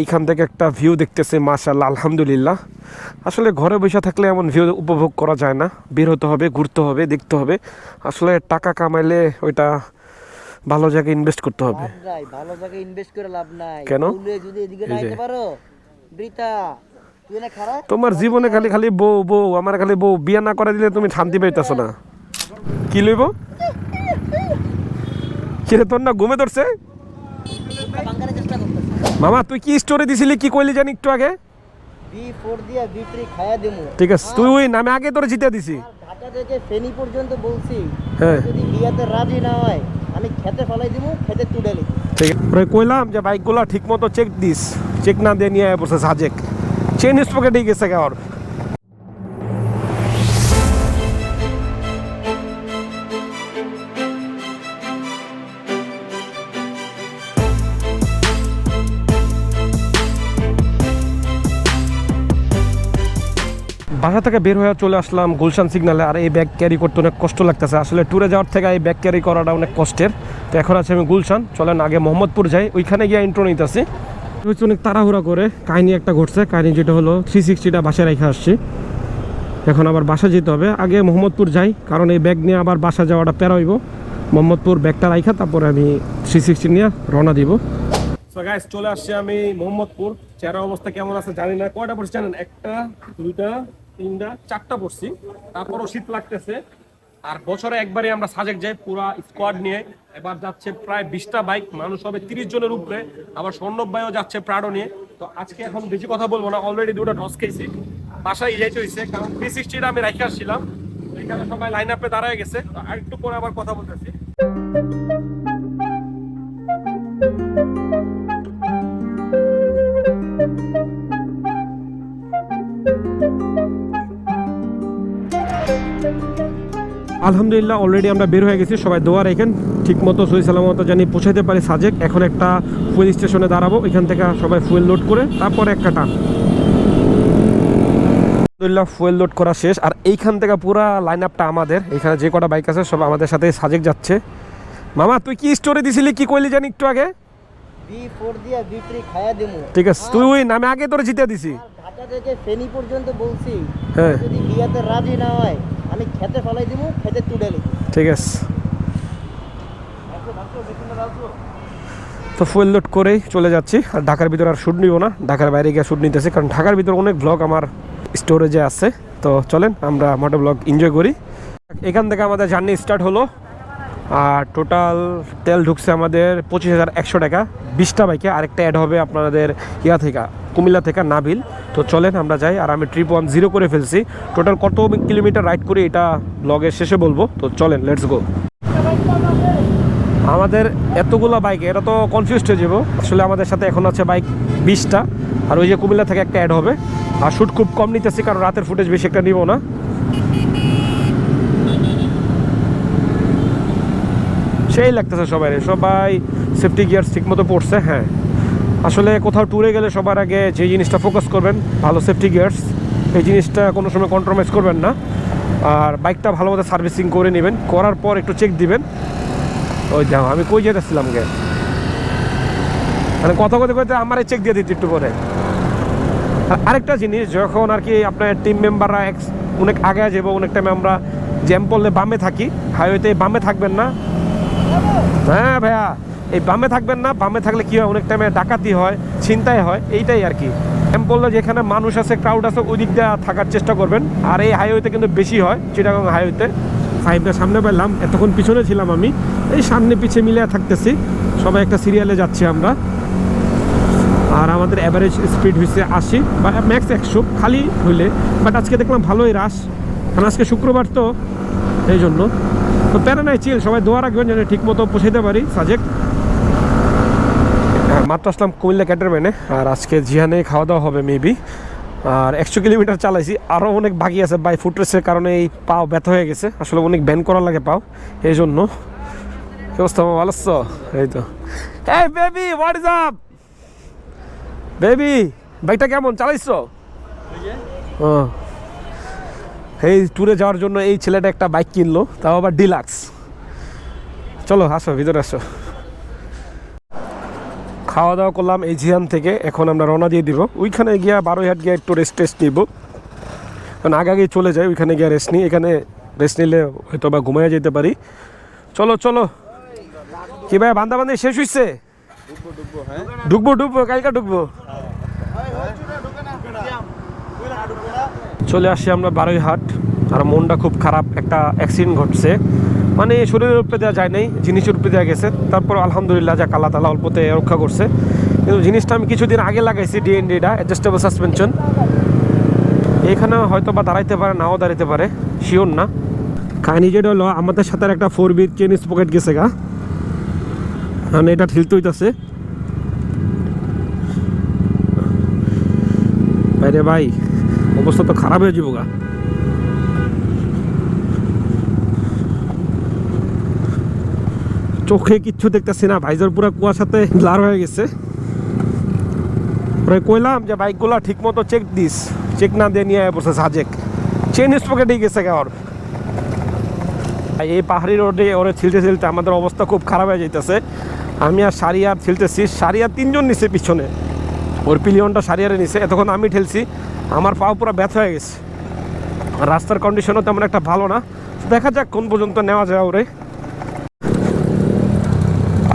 এইখান থেকে একটা ভিউ দেখতেছে মাশাল্লাহ আলহামদুলিল্লাহ। আসলে ঘরে বসে থাকলে এমন ভিউ উপভোগ করা যায় না। বের হতে হবে ঘুরতে হবে দেখতে হবে। আসলে টাকা কামাইলে ওইটা ভালো জায়গায় ইনভেস্ট করতে হবে। ভালো জায়গায় ইনভেস্ট করে লাভ নাই। কেন? যদি এদিকে না পারো বৃতা তোমার জীবনে খালি খালি বউ বউ আমার খালি বউ। বিয়া না করে দিলে তুমি শান্তি পাইতেছো না। কি লইব? কিরে তোর না ঘুমে ধরছে? মামা তুই কি স্টোরি দিছিলি? কি কইলি জানি একটু আগে? ঠিক আছে তুই নামে আগে তোরে জিতে দিছি। ঢাকা থেকে ফেনী পর্যন্ত বলছি হ্যাঁ। যদি বিয়াতে রাজি না হয় আমি খেতে ফলাই দিমু খেতে তুলে ঠিক আছে কইলাম যে বাইকগুলো চেক দিস। চেক না দিয়ে নিয়ে আয় পড়ছে সাজেক। চেন স্পকেটে গেছে গা ওর। বাসা থেকে বের হয়ে চলে আসলাম গুলশান সিগনালে আর এই ব্যাগ ক্যারি করতে অনেক কষ্ট লাগতেছে। আসলে ট্যুরে যাওয়ার থেকে এই ব্যাগ ক্যারি করাটা অনেক কষ্টের। তো এখন আছে আমি গুলশান। চলেন আগে মোহাম্মদপুর যাই। ওইখানে গিয়ে ইন্ট্রো নিতেছি। হচ্ছে অনেক তাড়াহুড়া করে কাহিনী একটা ঘটছে। কাহিনী যেটা হলো থ্রি সিক্সটিটা বাসায় রেখে আসছি। এখন আবার বাসা যেতে হবে। আগে মোহাম্মদপুর যাই, কারণ এই ব্যাগ নিয়ে আবার বাসা যাওয়াটা প্যারা হইব। মোহাম্মদপুর ব্যাগটা রাইখা, তারপরে আমি থ্রি সিক্সটি নিয়ে রওনা দিব। চলে আসছি আমি মোহাম্মদপুর। চেহারা অবস্থা কেমন আছে জানি না। কয়টা পড়ছি জানেন? একটা, দুইটা তিনটা, চারটা পড়ছি। তারপরও শীত লাগতেছে। আর বছরে একবারই আমরা সাজেক যাই, পুরা স্কোয়াড নিয়ে। এবার যাচ্ছে প্রায় বিশটা বাইক মানুষ হবে তিরিশ জনের উপরে। আবার স্বর্ণব ভাইও যাচ্ছে প্রাডো নিয়ে। তো আজকে এখন বেশি কথা বলব না অলরেডি দুটো টস খেয়েছি। বাসায় যাইতে হয়েছে কারণ থ্রি সিক্সটিটা আমি রেখে আসছিলাম। এখানে সবাই লাইন আপে দাঁড়ায় গেছে। আর একটু পরে আবার কথা বলতেছি। আলহামদুলিল্লাহ অলরেডি আমরা বের হয়ে গেছি। সবাই দোয়া রেখেন। ঠিক মতো সই সালামত জানি পৌঁছাতে পারি সাজেক। এখন একটা ফুয়েল স্টেশনে দাঁড়াবো। এখান থেকে সবাই ফুয়েল লোড করে তারপরে একটা টান আলহামদুলিল্লাহ ফুয়েল লোড করা শেষ। আর এইখান থেকে পুরা লাইন আপটা আমাদের। এখানে যে কটা বাইক আছে সব আমাদের সাথে সাজেক যাচ্ছে। মামা তুই কি স্টোরি দিছিলি? কি কইলি জানি একটু আগে? ঠিক আছে। তুই নামে আগে তোরে জিতে দিছি। ঢাকা থেকে ফেনী পর্যন্ত বলছি। হ্যাঁ। যদি বিয়াতে রাজি না হয় আমি খেতে ফলাই দিব খেতে তুলে লিখি ঠিক আছে। তো ফুয়েল লোড করেই চলে যাচ্ছি। আর ঢাকার ভিতরে আর শ্যুট নিব না। ঢাকার বাইরে গিয়ে শ্যুট নিতেছি। কারণ ঢাকার ভিতরে অনেক ব্লগ আমার স্টোরেজে আছে। তো চলেন আমরা মোটো ব্লগ এনজয় করি। এখান থেকে আমাদের জার্নি স্টার্ট হলো। আর টোটাল তেল ঢুকছে আমাদের পঁচিশ হাজার একশো টাকা। বিশটা বাইকে, আরেকটা অ্যাড হবে আপনাদের ইয়া থেকে, কুমিল্লা থেকে নাভিল তো চলেন আমরা যাই, আর আমি ট্রিপ ওয়ান জিরো করে ফেলছি। টোটাল কত কিলোমিটার রাইড করি এটা ব্লগের শেষে বলব। তো চলেন লেটস গো আমাদের এতগুলো বাইক এটা তো কনফিউজ হয়ে যাব। আসলে আমাদের সাথে এখন আছে বাইক বিশটা, আর ওই যে কুমিল্লা থেকে একটা অ্যাড হবে। আর শ্যুট খুব কম নিতেছি, কারণ রাতের ফুটেজ বেশি একটা নিব না। সেই লাগতেছে সবাই সবাই সেফটি গিয়ার্স ঠিক মতো পড়ছে হ্যাঁ। আসলে কোথাও ট্যুরে গেলে সবার আগে যে জিনিসটা ফোকাস করবেন, ভালো সেফটি গিয়ার্স এই জিনিসটা কোনো সময় কম্প্রোমাইজ করবেন না। আর বাইকটা ভালো মতো সার্ভিসিং করে নেবেন, করার পর একটু চেক দিবেন। ওই দেখো, আমি কই যেতেছিলাম গে? মানে কথা কথা কথা আমার চেক দিয়ে দিতে একটু পরে। আর আরেকটা জিনিস, যখন আর কি আপনার টিম মেম্বাররা এক অনেক আগে যাব অনেক টাইমে আমরা জ্যাম পড়লে বামে থাকি হাইওয়েতে বামে থাকবেন না হ্যাঁ ভাইয়া, এই বামে থাকবেন না, বামে থাকলে কি হয়? অনেক টাইমে ডাকাতি হয়, ছিনতাই হয়, এইটাই আর কি। জ্যাম পড়লে যেখানে মানুষ আছে ক্রাউড আছে ওই দিক দিয়ে থাকার চেষ্টা করবেন। আর এই হাইওয়েতে কিন্তু বেশি হয় চিটাগং হাইওয়েতে ফাইভটা সামনে পেলাম এতক্ষণ পিছনে ছিলাম আমি। এই সামনে পিছে মিলে থাকতেছি। সবাই একটা সিরিয়ালে যাচ্ছি আমরা। আর আমাদের অ্যাভারেজ স্পিড হচ্ছে আশি বা ম্যাক্স একশো, খালি হইলে। বাট আজকে দেখলাম ভালোই রাশ কারণ আজকে শুক্রবার তো, এই জন্য। তো প্যারা নাই চিল সবাই দোয়া রাখবেন যেন ঠিক মতো পৌঁছাইতে পারি সাজেক। মাত্র আসলাম কুমিল্লা ক্যান্টনমেন্টে আর আজকে জিহানে খাওয়া দাওয়া হবে মেবি। আর একশো কিলোমিটার চালাইছি আরও অনেক বাকি আছে বাই ফুট রেসের কারণে এই পাও ব্যথা হয়ে গেছে আসলে অনেক ব্যান করা লাগে পাও এই জন্য কি অবস্থা ভালো? এই তো। এই baby what is up baby বাইকটা কেমন চালাইছো? ও। এই ট্যুরে যাওয়ার জন্য এই ছেলেটা একটা বাইক কিনলো তাও আবার ডিলাক্স চলো আসো ভিতরে আসো। খাওয়া দাওয়া করলাম এই জিয়ান থেকে এখন আমরা রওনা দিয়ে দিব। ওইখানে গিয়া বারোই হাট গিয়ে একটু রেস্ট টেস্ট নিব। কারণ আগে আগে চলে যাই ওইখানে গিয়ে রেস্ট নিই। এখানে রেস্ট নিলে হয়তো বা ঘুমাইয়া যেতে পারি। চলো চলো। কি ভাই বান্ধা বান্ধি শেষ হইছে? ঢুকবো ঢুকবো কালকে ঢুকবো। চলে আসছি আমরা বারোই হাট আর মনটা খুব খারাপ, একটা অ্যাক্সিডেন্ট ঘটছে। মানে শরীরের উপরে দেওয়া যায় নাই, জিনিসের উপরে দেওয়া গেছে। তারপর আলহামদুলিল্লাহ যা আল্লাহ তালা অল্পতে রক্ষা করছে। কিন্তু জিনিসটা আমি কিছুদিন আগে লাগাইছি ডিএনডিটা অ্যাডজাস্টেবল সাসপেনশন এখানে হয়তো বা দাঁড়াইতে পারে, নাও দাঁড়াইতে পারে শিওর না। কাহিনি যেটা হলো, আমাদের সাথে একটা ফোর বির চেন পকেট গেছে গা। মানে এটা ঠিলতে হইতাছে আরে ভাই অবস্থা তো খারাপ হয়ে যাব গা। চোখে কিচ্ছু দেখতেছি না ভাইজার পুরো কুয়াশাতে লার হয়ে গেছে। কইলাম যে বাইকগুলো ঠিক মতো চেক দিস চেক না দিয়ে নিয়ে বসে সাজেক। চেন পকেটেই গেছে ওর। এই পাহাড়ি রোডে ওরে ছিলতে ছিলতে আমাদের অবস্থা খুব খারাপ হয়ে যাইতেছে। আমি আর সারিয়ার ছিলতেছি সারিয়ার তিনজন নিছে পিছনে। ওর পিলিয়নটা সারিয়ারে নিছে, এতক্ষণ আমি ঠেলছি। আমার পাও পুরো ব্যথা হয়ে গেছে। রাস্তার কন্ডিশনও তেমন একটা ভালো না। দেখা যাক কোন পর্যন্ত নেওয়া যায় ওরে।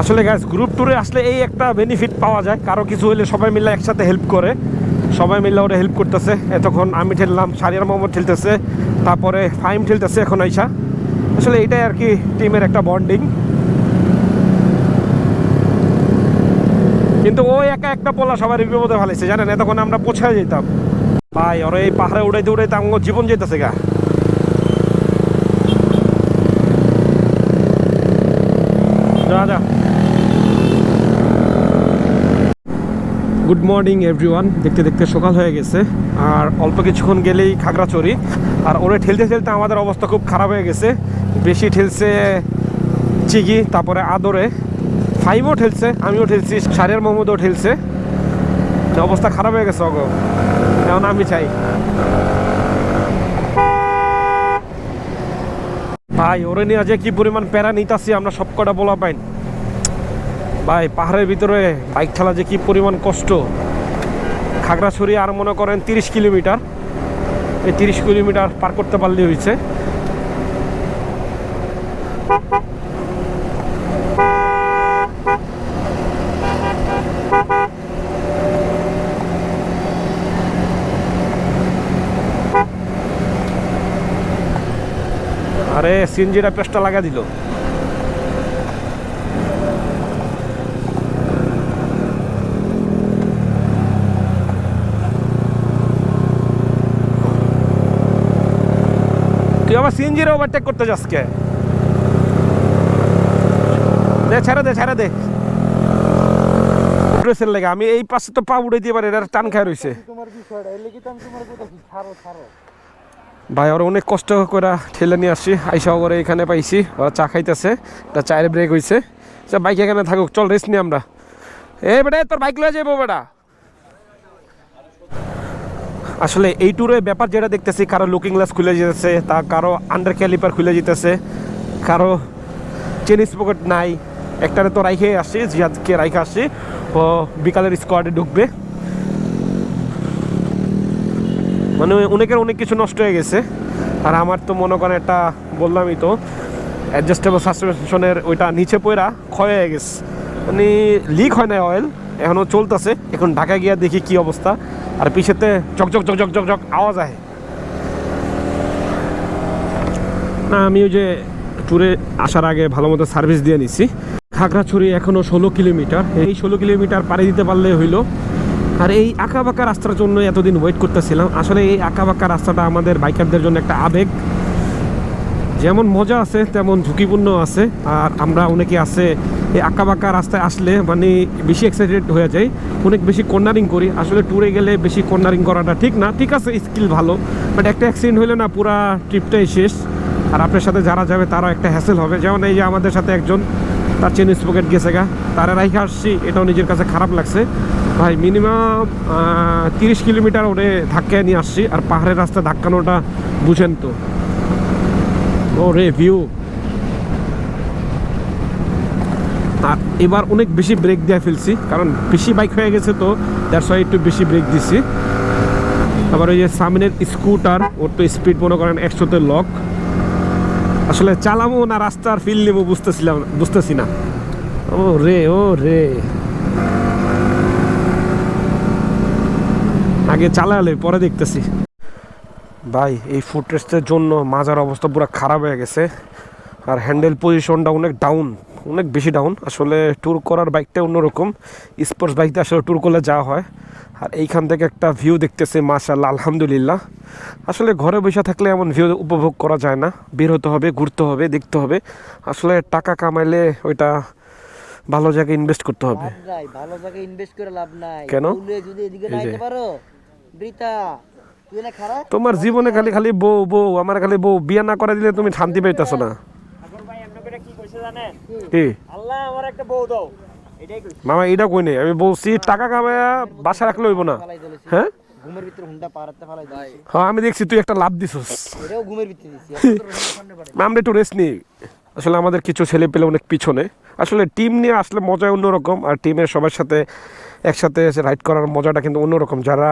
আসলে গ্যাস গ্রুপ ট্যুরে আসলে এই একটা বেনিফিট পাওয়া যায়। কারও কিছু হলে সবাই মিলে একসাথে হেল্প করে। সবাই মিলে ওরা হেল্প করতেছে। এতক্ষণ আমি ঠেললাম, সারিয়ার মোহাম্মদ ঠেলতেছে, তারপরে ফাইম ঠেলতেছে এখন আইসা। আসলে এটাই আর কি টিমের একটা বন্ডিং কিন্তু ওই একা একটা পোলা সবাই বিপদে ভালাইছে জানেন? এতক্ষণ আমরা পৌঁছায় যেতাম। ভাই, ওরা এই পাহাড়ে উড়াইতে উড়াইতে আমার জীবন যেতেছে গা। যা যা। গুড মর্নিং এভরিওয়ান দেখতে দেখতে সকাল হয়ে গেছে। আর অল্প কিছুক্ষণ গেলেই খাগড়াচড়ি আর ওরে ঠেলতে ঠেলতে আমাদের অবস্থা খুব খারাপ হয়ে গেছে। বেশি ঠেলছে চিগি, তারপরে আদরে। ফাইভও ঠেলছে, আমিও ঠেলছি সারিয়ার মোহাম্মদও ঠেলছে। অবস্থা খারাপ হয়ে গেছে অগো এখন আমি চাই। ভাই, ওরে নিয়ে যে কি পরিমাণ প্যারা নিতাছি আমরা সব কটা বলা পাইন। ভাই, পাহাড়ের ভিতরে বাইক খেলা যে কি পরিমাণ কষ্ট। খাগড়াছড়ি আর মনে করেন তিরিশ কিলোমিটার। এই তিরিশ কিলোমিটার পার করতে পারলে হয়েছে আরে সিনজিরা পেস্টটা লাগা দিল। তুই আবার সিএনজির ওভারটেক করতে যাস কে? দে, ছেড়ে দে ছেড়ে দে। আমি এই পাশে তো পা উড়ে দিয়ে পারি এটার টান খায় রয়েছে ভাই, ওরা অনেক কষ্ট করে ঠেলে নিয়ে আসছি। আইসা করে এখানে পাইছি, ওরা চা খাইতেছে। তা চায়ের ব্রেক হয়েছে আচ্ছা বাইক এখানে থাকুক, চল রেস্ট নিই আমরা। এ বেটা, তোর বাইক লয়ে যাব বেটা। আসলে এই ট্যুরে ব্যাপার যেটা দেখতেছি, কারও লুকিং গ্লাস খুলে যেতেছে, তা কারও আন্ডার ক্যালিপার খুলে যেতেছে, কারও চেনিস পকেট নাই। একটারে তো রাইখে আসছি, জিয়াদকে রাইখে আসছি। ও বিকালের স্কোয়াডে ঢুকবে। মানে অনেকের অনেক কিছু নষ্ট হয়ে গেছে। আর আমার তো মনে করেন একটা বললামই তো অ্যাডজাস্টেবল সাসপেনশনের ওইটা নিচে পড়া ক্ষয় হয়ে গেছে। মানে লিক হয় না অয়েল এখনও চলতেছে। এখন ঢাকায় গিয়া দেখি কি অবস্থা। আর পিছেতে চকচক চকচক চকচক আওয়াজ আয় না, আমি ওই যে ট্যুরে আসার আগে ভালো মতো সার্ভিস দিয়ে নিছি। খাগড়াছড়ি এখনও ষোলো কিলোমিটার। এই ষোলো কিলোমিটার পাড়ি দিতে পারলে হইল আর এই আঁকা বাঁকা রাস্তার জন্য এতদিন ওয়েট করতেছিলাম। আসলে এই আঁকা বাঁকা রাস্তাটা আমাদের বাইকারদের জন্য একটা আবেগ। যেমন মজা আছে, তেমন ঝুঁকিপূর্ণ আছে। আর আমরা অনেকে আছে, এই আঁকা বাঁকা রাস্তায় আসলে মানে বেশি এক্সাইটেড হয়ে যায় অনেক বেশি কর্নারিং করি। আসলে ট্যুরে গেলে বেশি কর্নারিং করাটা ঠিক না। ঠিক আছে স্কিল ভালো। বাট একটা অ্যাক্সিডেন্ট হলে না পুরা ট্রিপটাই শেষ। আর আপনার সাথে যারা যাবে তারাও একটা হ্যাসেল হবে। যেমন এই যে আমাদের সাথে একজন, তার চেন পকেট গেছে গা। তারা রাইখে আসছি। এটাও নিজের কাছে খারাপ লাগছে। ভাই মিনিমাম তিরিশ কিলোমিটার ওরে ধাক্কায় নিয়ে আসছি। আর পাহাড়ের রাস্তা ধাক্কানোটা বুঝেন তো। ও রে ভিউ আর এবার অনেক বেশি ব্রেক দিয়ে ফেলছি, কারণ বেশি বাইক হয়ে গেছে তো দ্যাটস ওয়াই একটু বেশি ব্রেক দিছি। আবার ওই যে সামনের স্কুটার ওর তো স্পিড মনে করেন একশোতে লক আসলে চালাবো না, রাস্তার ফিল নেব, বুঝতেছিলাম বুঝতেছি না। ও রে ও রে আগে চালালে পরে দেখতেছি। ভাই এই ফুটরেস্টের জন্য মাজার অবস্থা পুরো খারাপ হয়ে গেছে। আর হ্যান্ডেল পজিশনটা অনেক ডাউন অনেক বেশি ডাউন আসলে ট্যুর করার বাইকটা অন্যরকম। স্পোর্টস বাইকটা আসলে ট্যুর করলে যাওয়া হয়। আর এইখান থেকে একটা ভিউ দেখতেছে মাশাল্লাহ আলহামদুলিল্লাহ। আসলে ঘরে বসে থাকলে এমন ভিউ উপভোগ করা যায় না। বের হতে হবে ঘুরতে হবে দেখতে হবে। আসলে টাকা কামাইলে ওইটা ভালো জায়গায় ইনভেস্ট করতে হবে। ভালো জায়গায় ইনভেস্ট করে লাভ নাই। কেন? যদি এদিকে পারো। তোমার জীবনে খালি খালি বউ বউ আমার খালি বউ। বিয়ে না করে দিলে তুমি শান্তি পাইতেছো না। এখন ভাই এমন করে কি কইছে জানেন? কি? আল্লাহ আমার একটা বউ দাও। মামা এটা কই নেই আমি বলছি টাকা কামায়া বাসা রাখলে হইব না। হ্যাঁ? ঘুমের ভিতরে হুন্ডা পারাতে ফালাই হ্যাঁ আমি দেখছি তুই একটা লাভ দিছস। এটাও ঘুমের ভিতরে দিছি আমরা একটু রেস্ট নিই আসলে আমাদের কিছু ছেলে পেলে অনেক পিছনে। আসলে টিম নিয়ে আসলে মজা অন্যরকম। আর টিমের সবার সাথে একসাথে রাইড করার মজাটা কিন্তু অন্যরকম। যারা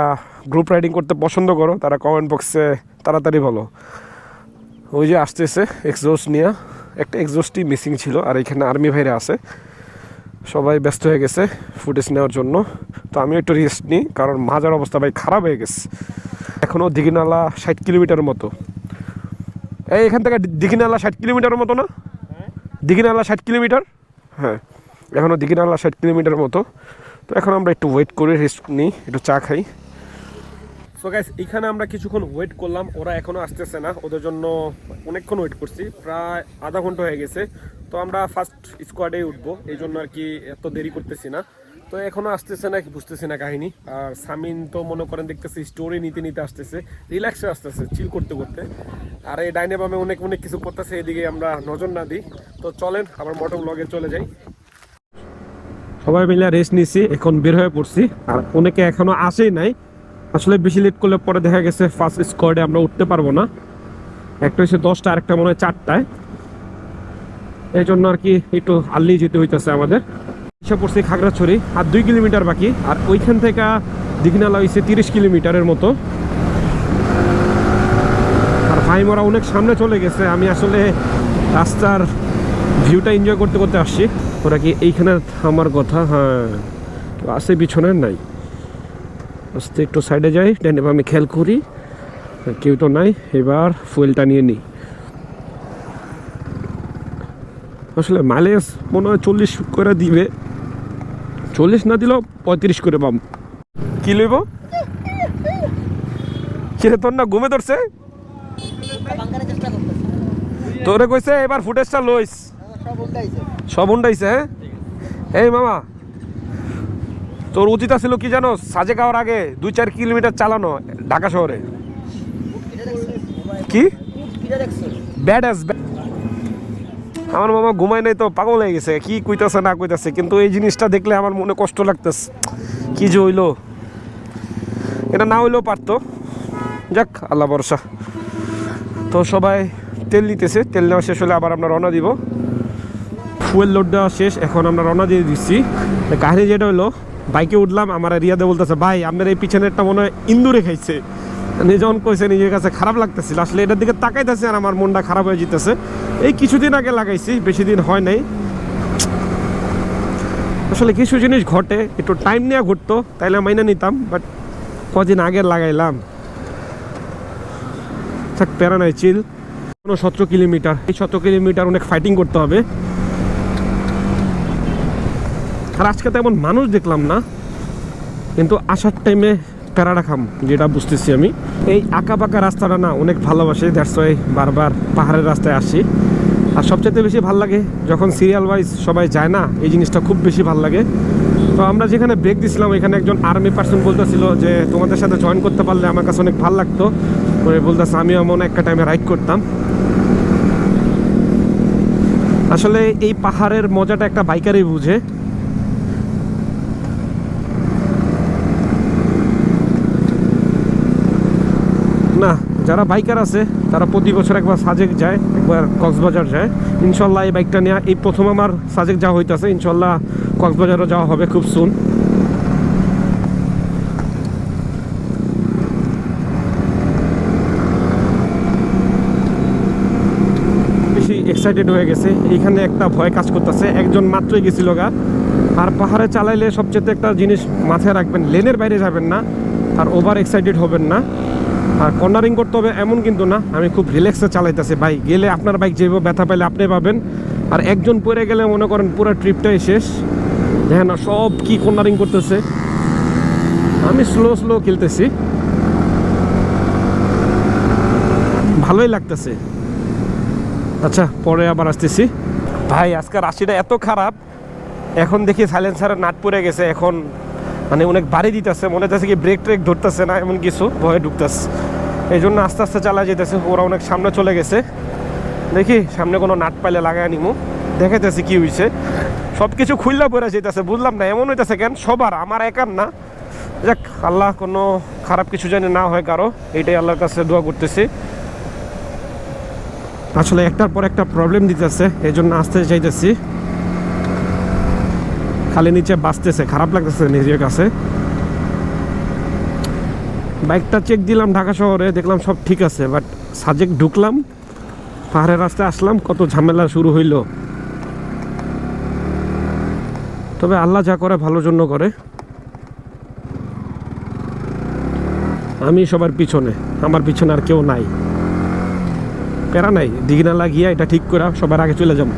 গ্রুপ রাইডিং করতে পছন্দ করো তারা কমেন্ট বক্সে তাড়াতাড়ি বলো। ওই যে আসতেছে এক্সজোস্ট নিয়ে। একটা এক্সজোস্টই মিসিং ছিল আর এখানে আর্মি ভাইরা আছে। সবাই ব্যস্ত হয়ে গেছে ফুটেজ নেওয়ার জন্য। তো আমি একটু রেস্ট নিই কারণ মাজার অবস্থা ভাই খারাপ হয়ে গেছে। এখনও দিঘিনালা ষাট কিলোমিটার মতো। এই এখান থেকে দিঘিনালা ষাট কিলোমিটার মতো না? দিঘিনালা ষাট কিলোমিটার? হ্যাঁ এখনও দিঘিনালা ষাট কিলোমিটার মতো। তো এখন আমরা একটু ওয়েট করে রেস্ট নিই, একটু চা খাই। সো গাইস এখানে আমরা কিছুক্ষণ ওয়েট করলাম, ওরা এখনও আসতেছে না, ওদের জন্য অনেকক্ষণ ওয়েট করছি, প্রায় আধা ঘণ্টা হয়ে গেছে। তো আমরা ফার্স্ট স্কোয়াডেই উঠবো, এই জন্য আর কি এত দেরি করতেছি না। তো এখনও আসতেছে না, বুঝতেছি না কাহিনী। আর সামিন তো মনে করেন দেখতেছি স্টোরি নিতে নিতে আসতেছে রিল্যাক্সে আসতেছে চিল করতে করতে। আর এই ডাইনে বামে অনেক অনেক কিছু করতেছে, এদিকে আমরা নজর না দিই। তো চলেন, আবার মোটর লগে চলে যাই। সবাই মিলে রেস্ট নিছি, এখন বের হয়ে পড়ছি। আর অনেকে এখনও আসেই নাই। আসলে বেশি লেট করলে পরে দেখা গেছে ফার্স্ট স্কোয়াডে আমরা উঠতে পারব না। একটা হচ্ছে দশটা, আরেকটা মনে হয় চারটায়। এই জন্য আর কি একটু আর্লি যেতে হইতেছে আমাদের। এসে পড়ছি খাগড়াছড়ি, আর দুই কিলোমিটার বাকি। আর ওইখান থেকে দিঘিনালা হয়েছে তিরিশ কিলোমিটারের মতো। আর ভাইমরা অনেক সামনে চলে গেছে। আমি আসলে রাস্তার ভিউটা এনজয় করতে করতে আসছি। ওরা কি এইখানে থামার কথা? হ্যাঁ। আসে পিছনে নাই। আস্তে একটু সাইডে যাই ডাইনে আমি খেয়াল করি। কেউ তো নাই, এবার ফুয়েলটা নিয়ে নিই। আসলে মাইলেজ মনে হয় চল্লিশ করে দিবে। চল্লিশ না দিলেও পঁয়ত্রিশ করে পাম কি লইব? কিরে তোর না ঘুমে ধরছে? তোরে কইছে এবার ফুটেজটা লইস। সব উন্ডাইছে হ্যাঁ? এই মামা, তোর উচিত ছিল কি জানো, সাজে খাওয়ার আগে দুই চার কিলোমিটার চালানো ঢাকা শহরে। কি? ব্যাড আমার মামা ঘুমায় নাই তো, পাগল হয়ে গেছে। কি কইতাছে, না কইতাছে, কিন্তু এই জিনিসটা দেখলে আমার মনে কষ্ট লাগতেছে। কি যে হইল? এটা না হইলেও পারতো। যাক, আল্লাহ ভরসা। তো সবাই তেল নিতেছে, তেল নেওয়া শেষ হলে আবার আমরা রওনা দিব। ফুয়েল লোড দেওয়া শেষ, এখন আমরা রওনা দিয়ে দিচ্ছি। কাহিনী যেটা হলো, বাইকে উঠলাম, আমার রিয়াদে বলতেছে, ভাই, আপনার এই পিছনেরটা মনে হয় ইন্দুরে খাইছে। নিজন কইছে, নিজের কাছে খারাপ লাগতেছিল। আসলে এটার দিকে তাকাইতেছে আর আমার মনটা খারাপ হয়ে যেতেছে। এই কিছুদিন আগে লাগাইছি, বেশি দিন হয় নাই। আসলে কিছু জিনিস ঘটে, একটু টাইম নিয়ে ঘটতো তাইলে মাইনে নিতাম বাট কদিন আগে লাগাইলাম। প্যারা নাই চিল কোনো সতেরো কিলোমিটার, এই সতেরো কিলোমিটার অনেক ফাইটিং করতে হবে। আর আজকে তেমন মানুষ দেখলাম না, কিন্তু আসার টাইমে প্যারাটা খাম, যেটা বুঝতেছি আমি। এই আঁকা বাঁকা রাস্তাটা না অনেক ভালোবাসে দ্যাটস ওয়াই বারবার পাহাড়ের রাস্তায় আসি। আর সবচেয়ে বেশি ভালো লাগে যখন সিরিয়াল ওয়াইজ সবাই যায় না, এই জিনিসটা খুব বেশি ভালো লাগে। তো আমরা যেখানে ব্রেক দিছিলাম, এখানে একজন আর্মি পার্সন বলতেছিল যে, তোমাদের সাথে জয়েন করতে পারলে আমার কাছে অনেক ভালো লাগতো। বলতেছে, আমিও এমন একটা টাইমে রাইড করতাম। আসলে এই পাহাড়ের মজাটা একটা বাইকারই বুঝে। না, যারা বাইকার আছে, তারা প্রতি বছর একবার সাজেক যায়, একবার কক্সবাজার যায়। ইনশাল্লাহ এই বাইকটা নেওয়া এই প্রথম আমার সাজেক যাওয়া হইতেছে। ইনশাল্লাহ কক্সবাজারও যাওয়া হবে খুব সুন এক্সাইটেড হয়ে গেছে। এইখানে একটা ভয় কাজ করতেছে। একজন মাত্রই গেছিল গা। আর পাহাড়ে চালাইলে সবচেয়ে একটা জিনিস মাথায় রাখবেন, লেনের বাইরে যাবেন না, আর ওভার এক্সাইটেড হবেন না। আর কর্নারিং করতে হবে এমন কিন্তু না। আমি খুব রিল্যাক্সে চালাইতেছি। বাইক গেলে আপনার বাইক যেভাবে ব্যথা পাইলে আপনি পাবেন। আর একজন পড়ে গেলে মনে করেন পুরো ট্রিপটাই শেষ। দেখেন না, সব কি কর্নারিং করতেছে। আমি স্লো স্লো খেলতেছি। ভালোই লাগতেছে। আচ্ছা পরে আবার আসতেছি। ভাই, আজকে রাশিটা এত খারাপ। এখন দেখি সাইলেন্সারের নাট পড়ে গেছে। এখন মানে অনেক বাড়ি দিতেছে, মনে হচ্ছে কি ব্রেক ট্রেক ধরতেছে না, এমন কিছু ভয়ে ঢুকতেছে। এই জন্য আস্তে আস্তে চালা যেতেছে, ওরা অনেক সামনে চলে গেছে। দেখি, সামনে কোনো নাট পাইলে লাগায় নিমু। দেখাইতেছে কি হয়েছে সব কিছু খুললা পড়ে যেতেছে, বুঝলাম না, এমন হইতেছে কেন? সবার, আমার একার না। যাক, আল্লাহ কোনো খারাপ কিছু জানি না হয় কারও, এইটাই আল্লাহর কাছে দোয়া করতেছি। আসলে একটার পর একটা প্রবলেম দিতেছে, এই জন্য আসতে চাইতেছি খালি নিচে বাঁচতেছে, খারাপ লাগতেছে নিজের কাছে। বাইকটা চেক দিলাম ঢাকা শহরে, দেখলাম সব ঠিক আছে বাট সাজেক ঢুকলাম, পাহাড়ের রাস্তায় আসলাম, কত ঝামেলা শুরু হইল। তবে আল্লাহ যা করে, ভালোর জন্য করে। আমি সবার পিছনে, আমার পিছনে আর কেউ নাই। প্যারা নাই দিঘিনা লাগিয়ে এটা ঠিক করে সবার আগে চলে যাব।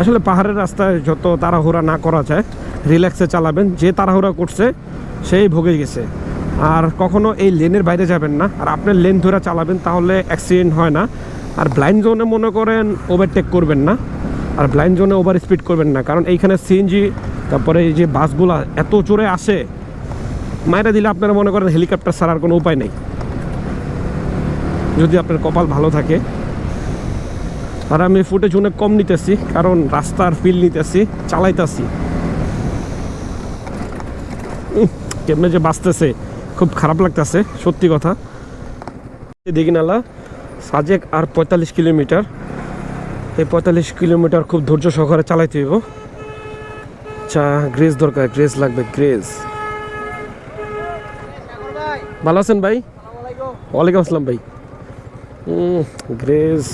আসলে পাহাড়ের রাস্তায় যত তাড়াহুড়া না করা যায় রিল্যাক্সে চালাবেন, যে তাড়াহুড়া করছে, সেই ভোগে গেছে। আর কখনো এই লেনের বাইরে যাবেন না, আর আপনার লেন ধরে চালাবেন, তাহলে অ্যাক্সিডেন্ট হয় না। আর ব্লাইন্ড জোনে মনে করেন ওভারটেক করবেন না, আর ব্লাইন্ড জোনে ওভার স্পিড করবেন না। কারণ এইখানে সিএনজি তারপরে এই যে বাসগুলা এত জোরে আসে মায়েরা দিলে আপনারা মনে করেন হেলিকপ্টার ছাড়ার কোনো উপায় নেই। যদি আপনার কপাল ভালো থাকে। আর আমি ফুটেজ অনেক কম নিতেছি কারণ রাস্তার ফিল নিতেছি চালাইতেছি। কেমনে যে বাঁচতেছে খুব খারাপ লাগতেছে সত্যি কথা। দেখি নালা সাজেক আর পঁয়তাল্লিশ কিলোমিটার। এই পঁয়তাল্লিশ কিলোমিটার খুব ধৈর্য সহকারে চালাইতে হইব। চা গ্রেস দরকার গ্রেস লাগবে গ্রেস ভালো আছেন ভাই? ওয়ালাইকুম আসসালাম ভাই। গ্রেস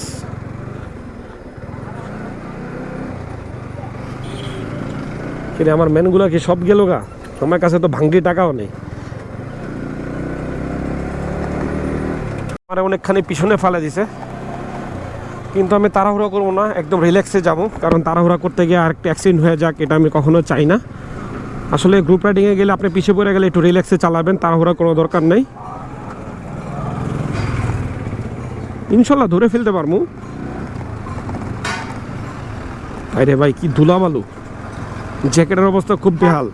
কিন্তু আমার মেনগুলো কি সব গেল গা? আমার কাছে তো ভাঙটি টাকাও নেই। আমার অনেকখানি পিছনে ফেলে দিছে। কিন্তু আমি তাড়াহুড়া করব না, একদম রিল্যাক্সে যাব। কারণ তাড়াহুড়া করতে গিয়ে আর একটা অ্যাক্সিডেন্ট হয়ে যাক, এটা আমি কখনো চাই না। আসলে গ্রুপ রাইডিংয়ে গেলে আপনি পিছিয়ে পড়ে গেলে একটু রিল্যাক্সে চালাবেন, তাড়াহুড়া কোনো দরকার নেই। ইনশাল্লাহ ধরে ফেলতে পারব। আরে ভাই, কি ধুলাবালু। জ্যাকেটের অবস্থা খুব বেহাল।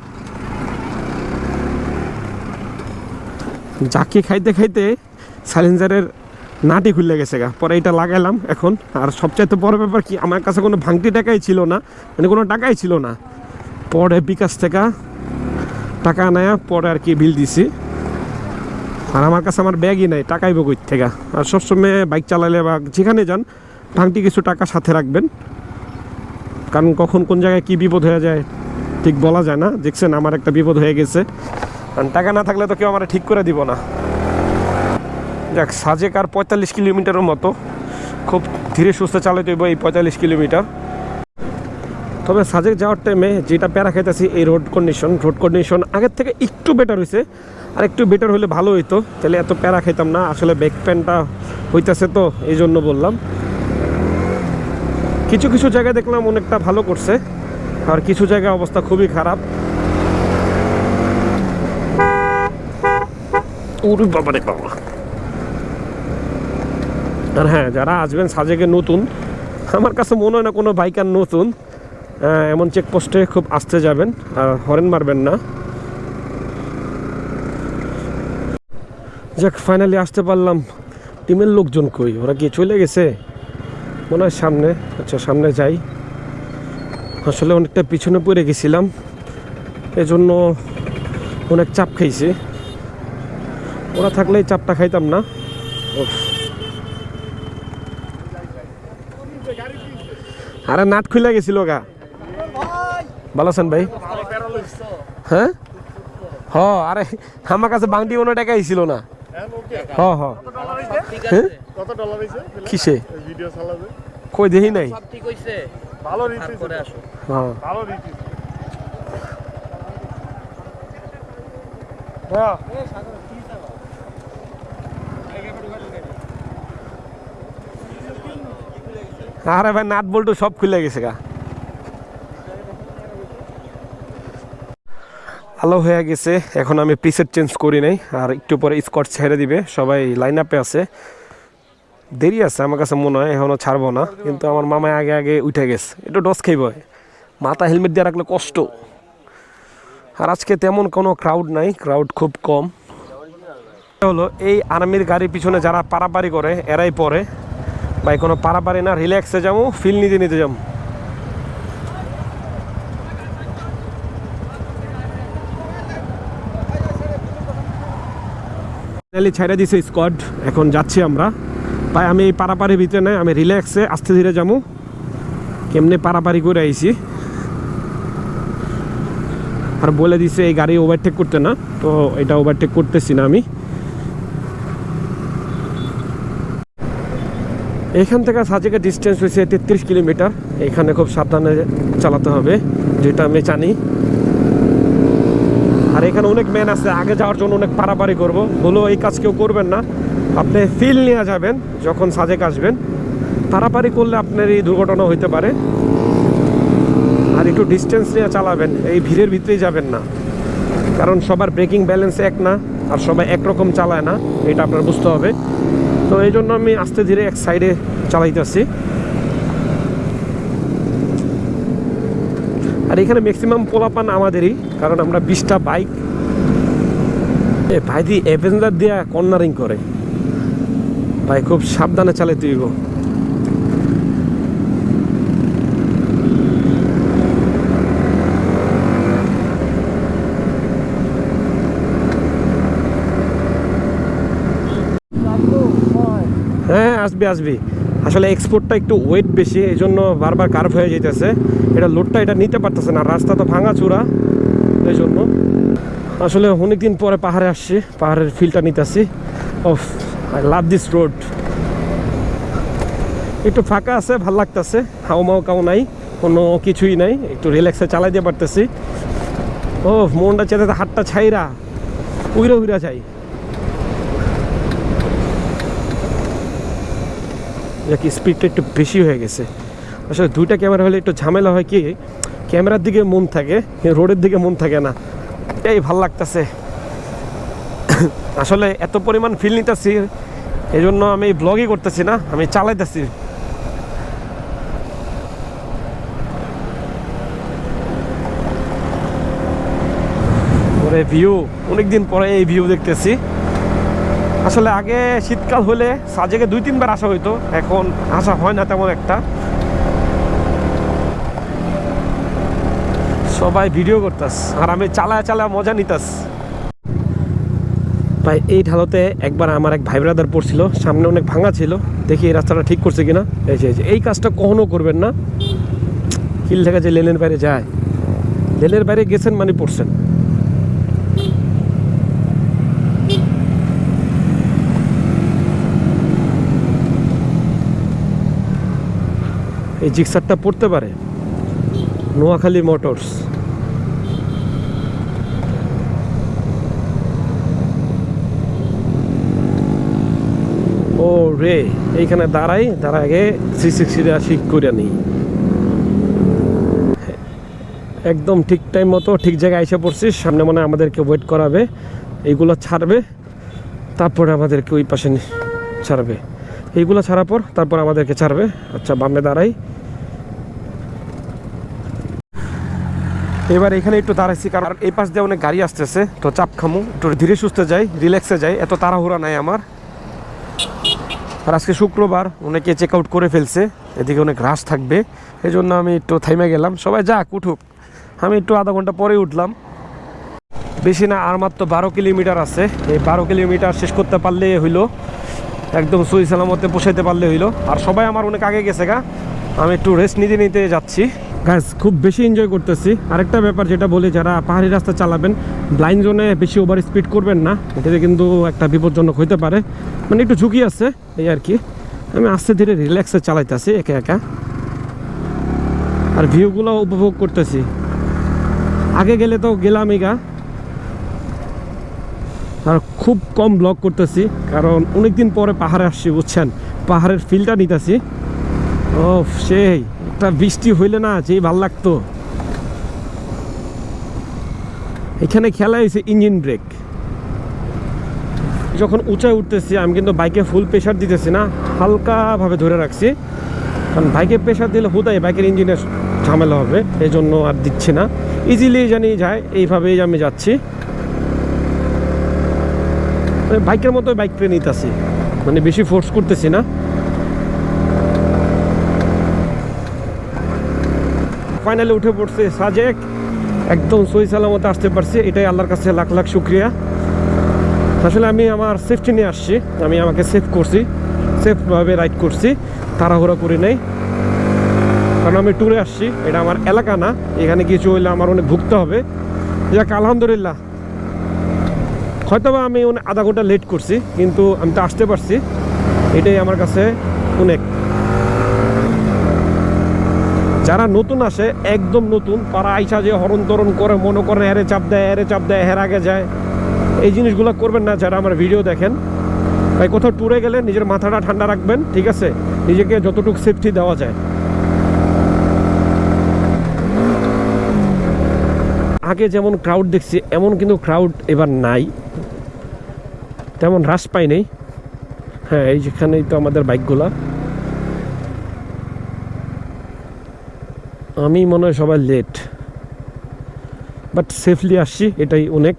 যাকে খাইতে খাইতে সাইলেন্সারের নাটি খুলে গেছে গা। পরে এটা লাগাইলাম এখন। আর সবচাইতে বড় ব্যাপার কি, আমার কাছে কোনো ভাঙতি টাকাই ছিল না মানে কোনো টাকাই ছিল না। পরে বিকাশ থেকে টাকা নেয়া পরে আর কি বিল দিছি। আর আমার কাছে আমার ব্যাগই নাই টাকাই বকই থেকে? আর সবসময় বাইক চালালে বা যেখানে যান, ভাঙতি কিছু টাকা সাথে রাখবেন। কারণ কখন কোন জায়গায় কি বিপদ হয়ে যায় ঠিক বলা যায় না। দেখছেন আমার একটা বিপদ হয়ে গেছে। কারণ টাকা না থাকলে তো কেউ আমার ঠিক করে দিব না। যাক, সাজেক আর পঁয়তাল্লিশ কিলোমিটারের মতো। খুব ধীরে সুস্থে চালাতে হইব এই পঁয়তাল্লিশ কিলোমিটার। তবে সাজেক যাওয়ার টাইমে যেটা প্যারা খাইতেছি, এই রোড কন্ডিশন রোড কন্ডিশন আগের থেকে একটু বেটার হয়েছে আর একটু বেটার হলে ভালো হইতো। তাহলে এত প্যারা খাইতাম না। আসলে ব্যাক প্যানটা হইতেছে তো এই জন্য বললাম। কিছু কিছু জায়গায় দেখলাম অনেকটা ভালো করছে। আর কিছু জায়গায় অবস্থা খুবই খারাপ। বাবা। আর হ্যাঁ যারা আসবেন সাজেকে নতুন, আমার কাছে মনে হয় না কোনো বাইকার নতুন। এমন চেকপোস্টে খুব আসতে যাবেন, আর হরেন মারবেন না। যাক ফাইনালি আসতে পারলাম। টিমের লোকজন কই? ওরা কি চলে গেছে? মনে হয় সামনে আচ্ছা সামনে যাই। আসলে অনেকটা পিছনে পড়ে গেছিলাম। এজন্য অনেক চাপ খাইছি। ওরা থাকলে এই চাপটা খাইতাম না। আরে নাট খুলে গেছিল গা। ভালো আছেন ভাই? হ্যাঁ? হ আরে আমার কাছে বাংটি কোনো টাকা ছিল না। হ হ। হ্যাঁ? কিসে? কই দেখি নাই? ভালো রিচ তারপরে আসো। হ্যাঁ। ভালো রিচ আরে ভাই নাট বল্টু সব খুলে গেছে গা। আলো হয়ে গেছে এখন আমি প্রিসেট চেঞ্জ করি নাই আর একটু পরে স্কট ছেড়ে দিবে সবাই লাইন আপে আছে। দেরি আছে, আমার কাছে মনে হয় এখনও ছাড়বো না। কিন্তু আমার মামায় আগে আগে উঠে গেছে। একটু ডস খাইব। মাথা হেলমেট দিয়ে রাখলে কষ্ট। আর আজকে তেমন কোনো ক্রাউড নাই ক্রাউড খুব কম। হলো, এই আর্মির গাড়ির পিছনে যারা পারাপারি করে, এরাই পরে। ভাই, কোনো পারাপারি না রিল্যাক্সে যাব ফিল নিতে নিতে যাব। ফাইনালি ছেড়ে দিছে স্কোয়াড এখন যাচ্ছি আমরা। ভাই, আমি এই পারাপারির ভিতরে নাই, আমি রিল্যাক্সে আস্তে ধীরে যাব কেমনে পারাপারি করে আইছি। আর বলে দিছে, এই গাড়ি ওভারটেক করতে না, তো এটা ওভারটেক করতেছি না আমি। এখান থেকে সাজেকের ডিস্টেন্স হয়েছে তেত্রিশ কিলোমিটার। এখানে খুব সাবধানে চালাতে হবে, যেটা আমি জানি। আর এখানে অনেক ম্যান আছে, আগে যাওয়ার জন্য অনেক পারাপারি করব। বলো, এই কাজ কেউ করবেন না। আপনি ফিল নিয়ে যাবেন যখন সাজেক আসবেন। পারাপারি করলে আপনার এই দুর্ঘটনা হইতে পারে। আর একটু ডিস্টেন্স নিয়ে চালাবেন, এই ভিড়ের ভিতরেই যাবেন না। কারণ সবার ব্রেকিং ব্যালেন্স এক না, আর সবাই একরকম চালায় না, এটা আপনার বুঝতে হবে। তো এই জন্য আমি আস্তে ধীরে এক সাইডে চালাইতেছি। আর এখানে ম্যাক্সিমাম পোলাপান আমাদেরই, কারণ আমরা বিশটা বাইক এ ভাই দি অ্যাভেঞ্জার দিয়া কর্নারিং করে। ভাই, খুব সাবধানে চালাতে হইব হ্যাঁ আসবি আসবি। আসলে এক্সপোর্টটা একটু ওয়েট বেশি এই জন্য বারবার কার্ভ হয়ে যেতেছে এটা লোডটা এটা নিতে পারতেছে না, রাস্তা তো ভাঙা চূড়া। এই জন্য আসলে অনেকদিন পরে পাহাড়ে আসছি, পাহাড়ের ফিলটা নিতেছি। Of I love this road একটু ফাঁকা আছে, ভালো লাগতেছে। হাও মাও কাউ নাই, কোনো কিছুই নাই। একটু রিল্যাক্সে চালাই দিয়ে পারতেছি। ও মনটা চেতে হাতটা ছাইরা, উইরা উইরা যাই। যাক স্পিডটা একটু বেশি হয়ে গেছে। আসলে দুইটা ক্যামেরা হলে একটু ঝামেলা হয় কি ক্যামেরার দিকে মন থাকে রোডের দিকে মন থাকে না। এটাই ভালো লাগতেছে। আসলে এত পরিমাণ ফিল নিতেছি এই জন্য আমি ব্লগই করতেছি না, আমি চালাইতেছি। ভিউ অনেকদিন পরে এই ভিউ দেখতেছি। আসলে আগে শীতকাল হলে সাজেকে দুই, তিনবার আসা হইতো, এখন আসা হয় না তেমন একটা। সবাই ভিডিও করতাস, আর আমি চালায় চালায় মজা নিতাস। ভাই, এই ঢালোতে একবার আমার এক ভাই ব্রাদার পড়ছিল, সামনে অনেক ভাঙা ছিল, দেখি এই রাস্তাটা ঠিক করছে কিনা। এই যে, এই কাজটা কখনো করবেন না। কিল থেকে যে লেনের বাইরে যায়। লেনের বাইরে গেছেন মানে পড়ছেন। এই জিক্সারটা পড়তে পারে। নোয়াখালী মোটরস ও রে এইখানে দাঁড়াই দাঁড়ায় আগে থ্রি সিক্সটিটা ঠিক করে নিই। একদম ঠিক টাইম মতো ঠিক জায়গায় এসে পড়ছি, সামনে মনে আমাদেরকে ওয়েট করাবে, এইগুলো ছাড়বে, তারপরে আমাদেরকে ওই পাশে ছাড়বে। এইগুলো ছাড়ার পর তারপর আমাদেরকে ছাড়বে। আচ্ছা বামে দাঁড়াই। এবার এখানে একটু দাঁড়াইছি, কারণ এই পাশ দিয়ে অনেক গাড়ি আসতেছে, তো চাপ খামু, একটু ধীরে সুস্থে যাই রিল্যাক্সে যাই, এত তাড়াহুড়া নাই আমার। আর আজকে শুক্রবার, অনেকে চেক আউট করে ফেলছে, এদিকে অনেক হ্রাস থাকবে এই জন্য আমি একটু থাইমে গেলাম। সবাই যাক, উঠুক। আমি একটু আধা ঘণ্টা পরে উঠলাম। বেশি না, আর মাত্র বারো কিলোমিটার আছে। এই বারো কিলোমিটার শেষ করতে পারলে হইল, একদম সুই সালামতে পোষাইতে পারলে হইল। আর সবাই আমার অনেক আগে গেছে গা। আমি একটু রেস্ট নিতে নিতে যাচ্ছি। গাছ খুব বেশি এনজয় করতেছি। আরেকটা ব্যাপার যেটা বলি, যারা পাহাড়ি রাস্তা চালাবেন ব্লাইন্ড জোনে বেশি ওভার স্পিড করবেন না। এটাতে কিন্তু একটা বিপজ্জনক হইতে পারে। মানে একটু ঝুঁকি আছে, এই আর কি। আমি আস্তে ধীরে রিল্যাক্সে চালাইতেছি, একা একা। আর ভিউগুলো উপভোগ করতেছি। আগে গেলে তো গেলাম গা। আর খুব কম ব্লগ করতেছি, কারণ অনেকদিন পরে পাহাড়ে আসছি, বুঝছেন? পাহাড়ের ফিলটা নিতেছি। ও সেই। একটা বৃষ্টি হইলে না যেই ভালো লাগতো। এখানে খেলা হয়েছে ইঞ্জিন ব্রেক। যখন উঁচায় উঠতেছি, আমি কিন্তু বাইকে ফুল প্রেশার দিতেছি না, হালকাভাবে ধরে রাখছি। কারণ বাইকে প্রেশার দিলে হুদাই বাইকের ইঞ্জিনের ঝামেলা হবে এই জন্য আর দিচ্ছি না। ইজিলি জানি যায়, এইভাবেই আমি যাচ্ছি। বাইকের মতো বাইক ট্রেন নিতেছি। মানে বেশি ফোর্স করতেছি না। ফাইনালি উঠে পড়ছে সাজেক। একদম সই সালামতে আসতে পারছি, এটাই আল্লাহর কাছে লাখ লাখ শুক্রিয়া। আসলে আমি আমার সেফটি নিয়ে আসছি, আমি আমাকে সেফ করছি সেফভাবে রাইড করছি, তাড়াহুড়া করি নেই। কারণ আমি ট্যুরে আসছি, এটা আমার এলাকা না, এখানে কিছু হইলে আমার অনেক ভুগতে হবে। যাক, আলহামদুলিল্লাহ। হয়তো বা আমি আধা ঘণ্টা লেট করছি, কিন্তু আমি তো আসতে পারছি, এটাই আমার কাছে অনেক। যারা নতুন আসে, একদম নতুন, তারা আইসা যে হরণ তরণ করে, মনে করেন হেরে চাপ দেয় হেরে চাপ দেয়, হের আগে যায়। এই জিনিসগুলো করবেন না যারা আমার ভিডিও দেখেন। তাই কোথাও ট্যুরে গেলে নিজের মাথাটা ঠান্ডা রাখবেন, ঠিক আছে? নিজেকে যতটুকু সেফটি দেওয়া যায়। আগে যেমন ক্রাউড দেখছি, এমন কিন্তু ক্রাউড এবার নাই। তেমন হ্রাস পাই নেই। হ্যাঁ এই যেখানেই তো আমাদের বাইকগুলা আমি মনে হয় সবাই লেট বাট সেফলি আসছি, এটাই অনেক।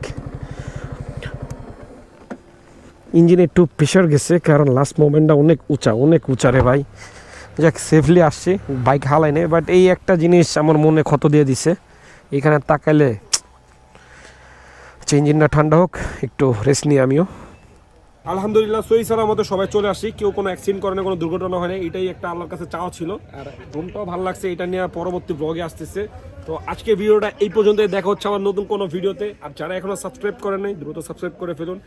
ইঞ্জিনে একটু প্রেশার গেছে, কারণ লাস্ট মোমেন্টটা অনেক উঁচা অনেক উঁচা রে ভাই। যাক সেফলি আসছি বাইক হালাই নেই বাট এই একটা জিনিস আমার মনে ক্ষত দিয়ে দিছে। এখানে তাকাইলে ইঞ্জিনটা ঠান্ডা হোক, একটু রেস্ট নিই আমিও। আলহামদুলিল্লাহ সই সালামতে সবাই চলে আসি। কেউ কোনো অ্যাক্সিডেন্ট করে না কোনো দুর্ঘটনা হয় না এটাই একটা আল্লাহর কাছে চাওয়া ছিল। আর রুমটাও ভালো লাগছে এটা নিয়ে পরবর্তী ব্লগে আসতেছে। তো আজকে ভিডিওটা এই পর্যন্তই দেখা হচ্ছে আমার নতুন কোনো ভিডিওতে। আর যারা এখনও সাবস্ক্রাইব করেন নাই দ্রুত সাবস্ক্রাইব করে ফেলুন।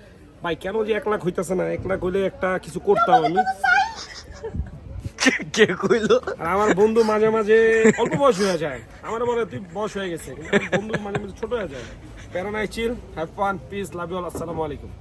ভাই কেন যে এক লাখ হইতেছে না? এক লাখ হইলে একটা কিছু করতাম আমি। কে কইলো? আর আমার বন্ধু মাঝে মাঝে অল্প বয়স হয়ে যায়। আমার বলে তুই বয়স হয়ে গেছে বন্ধু মাঝে মাঝে ছোট হয়ে যায়। প্যারানাই chill have fun peace love you আসসালামু আলাইকুম।